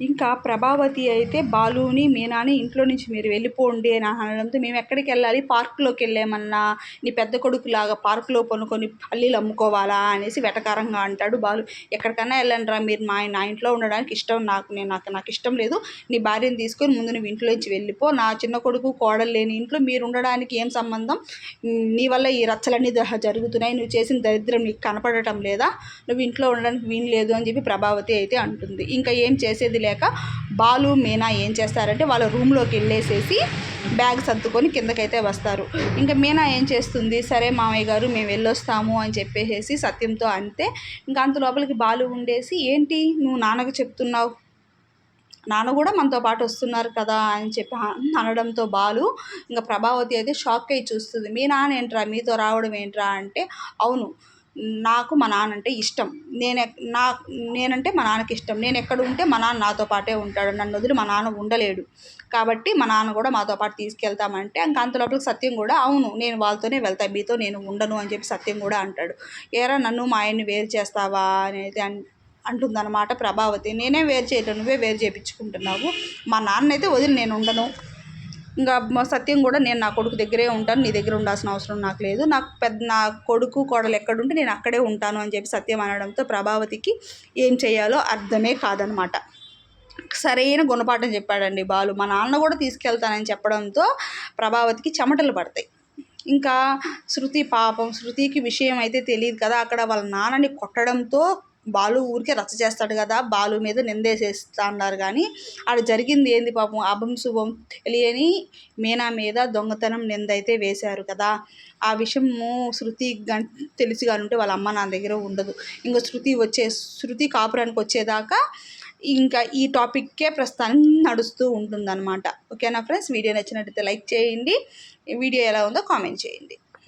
ఇంకా ప్రభావతి అయితే బాలుని మీనాని ఇంట్లో నుంచి మీరు వెళ్ళిపోండి అని అనడంతో మేము ఎక్కడికి వెళ్ళాలి? పార్కులోకి వెళ్ళామన్నా? నీ పెద్ద కొడుకులాగా పార్కులో కొనుక్కొని పల్లీలు అమ్ముకోవాలా అనేసి వెటకారంగా అంటాడు బాలు. ఎక్కడికైనా వెళ్ళండిరా మీరు మా నా ఇంట్లో ఉండడానికి ఇష్టం నాకు నేను నాకు నాకు ఇష్టం లేదు. నీ భార్యను తీసుకొని ముందు నువ్వు ఇంట్లో నుంచి వెళ్ళిపో. నా చిన్న కొడుకు కోడలు లేని ఇంట్లో మీరు ఉండడానికి ఏం సంబంధం? నీ వల్ల ఈ రచ్చలన్నీ జరుగుతున్నాయి. నువ్వు చేసిన దరిద్రం నీకు కనపడటం లేదా? నువ్వు ఇంట్లో ఉండడానికి వీలు లేదు అని చెప్పి ప్రభావతి అయితే అంటుంది. ఇంకా ఏం చేసేది లేక బాలు మీనా ఏం చేస్తారంటే వాళ్ళ రూమ్లోకి వెళ్ళేసేసి బ్యాగ్ సర్దుకొని కిందకైతే వస్తారు. ఇంకా మీనా ఏం చేస్తుంది? సరే మామయ్య గారు మేము వెళ్ళొస్తాము అని చెప్పేసి సత్యంతో అంతే. ఇంకా అంత లోపలికి బాలు ఉండేసి ఏంటి? నువ్వు నాన్నకు చెప్తున్నావు. నాన్న కూడా మనతో పాటు వస్తున్నారు కదా అని చెప్పి అనడంతో బాలు ఇంకా ప్రభావతి అయితే షాక్ అయి చూస్తుంది. మీ నాన్న ఏంట్రా మీతో రావడం ఏంట్రా? అంటే అవును. నాకు మా నాన్న అంటే ఇష్టం. నేను నా నేనంటే మా నాన్నకి ఇష్టం. నేను ఎక్కడ ఉంటే మా నాన్న నాతో పాటే ఉంటాడు. నన్ను వదిలి మా నాన్న ఉండలేడు. కాబట్టి మా నాన్న కూడా మాతో పాటు తీసుకెళ్తామంటే ఇంకా అంతలోపలికి సత్యం కూడా అవును నేను వాళ్ళతోనే వెళ్తాను మీతో నేను ఉండను అని చెప్పి సత్యం కూడా అంటాడు. ఏరా నన్ను మా ఆయన్ని వేరు చేస్తావా అనేది అన్ అంటుందన్నమాట ప్రభావతి. నేనే వేరు చేయటం నువ్వే వేరు చేయించుకుంటున్నావు మా నాన్న అయితే వదిలి నేను ఉండను. ఇంకా సత్యం కూడా నేను నా కొడుకు దగ్గరే ఉంటాను నీ దగ్గర ఉండాల్సిన అవసరం నాకు లేదు. నాకు పెద్ద నా కొడుకు కోడలు ఎక్కడుంటే నేను అక్కడే ఉంటాను అని చెప్పి సత్యం అనడంతో ప్రభావతికి ఏం చేయాలో అర్థమే కాదనమాట. సరైన గుణపాఠం చెప్పాడండి బాలు. మా నాన్న కూడా తీసుకెళ్తానని చెప్పడంతో ప్రభావతికి చెమటలు పడతాయి. ఇంకా శృతి పాపం శృతికి విషయం అయితే తెలియదు కదా అక్కడ వాళ్ళ నాన్నని కొట్టడంతో బాలు ఊరికే రచ్చ చేస్తాడు కదా బాలు మీద నిందేసేస్తా అన్నారు కానీ ఆడ జరిగింది ఏంది పాపం? అభం శుభం తెలియని మీనా మీద దొంగతనం నిందైతే వేశారు కదా. ఆ విషయము శృతి తెలిసి కానీ ఉంటే వాళ్ళ అమ్మ నా దగ్గర ఉండదు. ఇంకా శృతి వచ్చే శృతి కాపురానికి వచ్చేదాకా ఇంకా ఈ టాపిక్కే ప్రస్తుతం నడుస్తూ ఉంటుందన్నమాట. ఓకేనా ఫ్రెండ్స్? వీడియో నచ్చినట్టయితే లైక్ చేయండి. వీడియో ఎలా ఉందో కామెంట్ చేయండి.